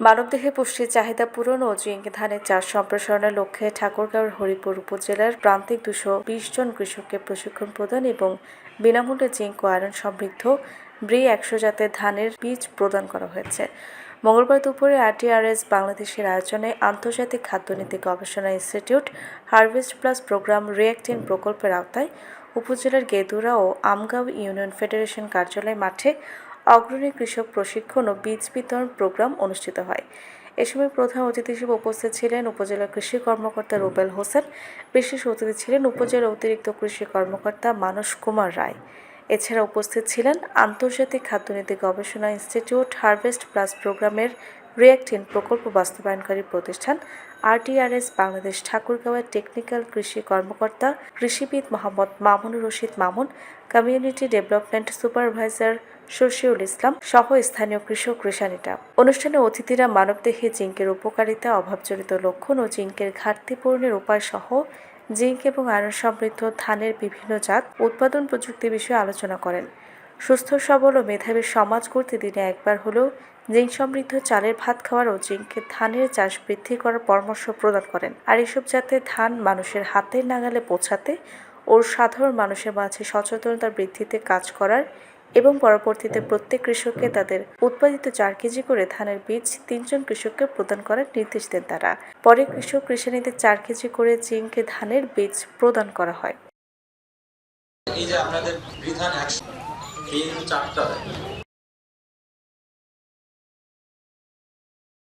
মানবদেহে পুষ্টির চাহিদা পূরণ ও জিঙ্ক ধানের চাষ সম্প্রসারণের লক্ষ্যে ঠাকুরগাঁওয়ের হরিপুর উপজেলার প্রান্তিক দুশো বিশ জন কৃষককে প্রশিক্ষণ প্রদান এবং বিনামূল্যে জিঙ্ক ও আয়রন সমৃদ্ধ ব্রি একশো জাতের ধানের বীজ প্রদান করা হয়েছে। মঙ্গলবার দুপুরে আরটিআরএস বাংলাদেশের আয়োজনে আন্তর্জাতিক খাদ্যনীতি গবেষণা ইনস্টিটিউট হারভেস্ট প্লাস প্রোগ্রাম রিয়াক্টিন প্রকল্পের আওতায় উপজেলার গেদুরা ও আমগাঁও ইউনিয়ন ফেডারেশন কার্যালয় মাঠে অগ্রণী কৃষক প্রশিক্ষণ ও বীজ বিতরণ প্রোগ্রাম অনুষ্ঠিত হয়। এ সময় প্রধান অতিথি হিসেবে উপস্থিত ছিলেন উপজেলা কৃষি কর্মকর্তা রুবেল হোসেন, বিশেষ অতিথি ছিলেন উপজেলা অতিরিক্ত কৃষি কর্মকর্তা মানস কুমার রায়। এছাড়া উপস্থিত ছিলেন আন্তর্জাতিক খাদ্যনীতি গবেষণা ইনস্টিটিউট হারভেস্ট প্লাস প্রোগ্রামের রিয়াক্টিন প্রকল্প বাস্তবায়নকারী প্রতিষ্ঠান আরটিআরএস বাংলাদেশ ঠাকুরগাঁওয়ের টেকনিক্যাল কৃষি কর্মকর্তা কৃষিবিদ Mohammad Mamunur Rashid Mamun, community development supervisor Shoshiul Islam সহ স্থানীয় কৃষক কৃষানীরা। অনুষ্ঠানে অতিথিরা মানবদেহে জিঙ্কের উপকারিতা, অভাবজনিত লক্ষণ ও জিঙ্কের ঘাটতি পূরণের উপায় সহ জিঙ্ক এবং আয়রন সমৃদ্ধ ধানের বিভিন্ন জাত উৎপাদন প্রযুক্তি বিষয়ে আলোচনা করেন। সুস্থ, সবল ও মেধাবী সমাজ করতে দিনে একবার হলেও জিঙ্ক সমৃদ্ধ চালের ভাত খাওয়ার ও জিঙ্কের ধানের চাষ বৃদ্ধি করার পরামর্শ প্রদান করেন। আর এসব যাতে ধান মানুষের হাতের নাগালে পৌঁছাতে ও সাধারণ মানুষের মাঝে সচেতনতা বৃদ্ধিতে কাজ করার এবং পরবর্তীতে প্রত্যেক কৃষককে তাদের উৎপাদিত চার কেজি করে ধানের বীজ তিনজন কৃষককে প্রদান করার নির্দেশ দেন তারা। পরে কৃষক কৃষানীদের চার কেজি করে জিঙ্কে ধানের বীজ প্রদান করা হয়। এই যে বিধান 平章教的。